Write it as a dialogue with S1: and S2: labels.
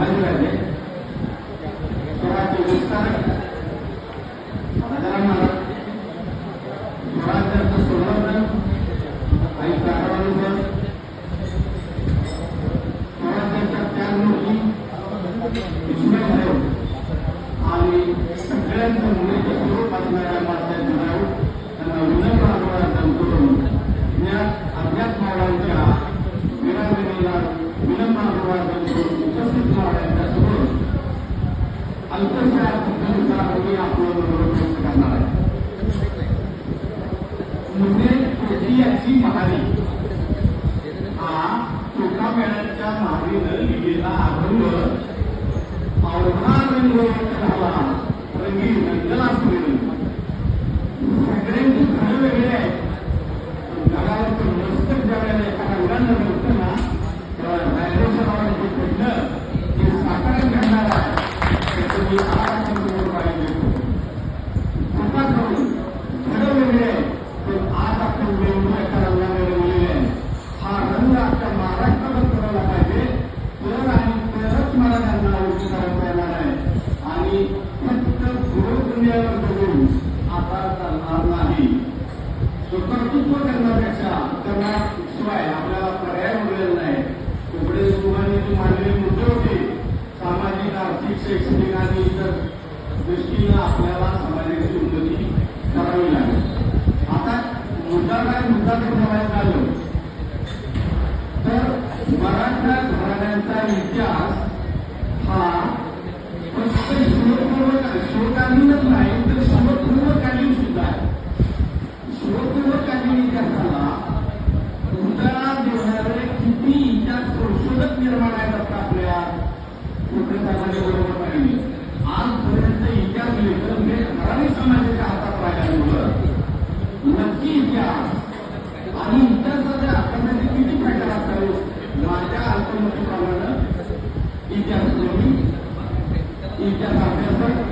S1: संभाजी राहिले स्वराज्य राजाराम महाराज स्वराज्याचं आणि प्रारंभ आणि सगळ्यांचं मुलीचं स्वरूप असणाऱ्या अल्पशा आपलं मनोरंजन करणार महारी हा तुकामेळ्याच्या महारीनं लिहिलेला अभंग अवघा रंग आणि फक्त गुरुपुण्यावर बघून आता चालणार नाही. स्वकर्तृत्व करण्यापेक्षा त्यांना शिवाय आपल्याला पर्याय उरलेला नाही. एवढे जे मांडलेले मुद्दे होते सामाजिक आर्थिक शैक्षणिक आणि इतर दृष्टीनं आपल्याला समाजाची उन्नती करावी लागेल. आता मुद्दा काय मुद्दा जर बोलायचं झालं तर मराठा घराण्यांचा इतिहास शिवकालीनच नाही तर शिवपूर्वकालीन सुद्धा आहे शिवपूर्वकालीन इतिहासाला उदाहरण देणारे किती इतिहास संशोधक निर्माण आहेत आता आपल्या उपयोगासाठी बरोबर पाहिजे आजपर्यंत इतिहास लेखन हे घराणी समाजाच्या हातात राहिल्यामुळं नक्की इतिहास आणि इतिहासाच्या अभ्यासाचे किती फायदा असावे माझ्या अल्पमतीप्रमाणे इतिहास इतिहास अभ्यासक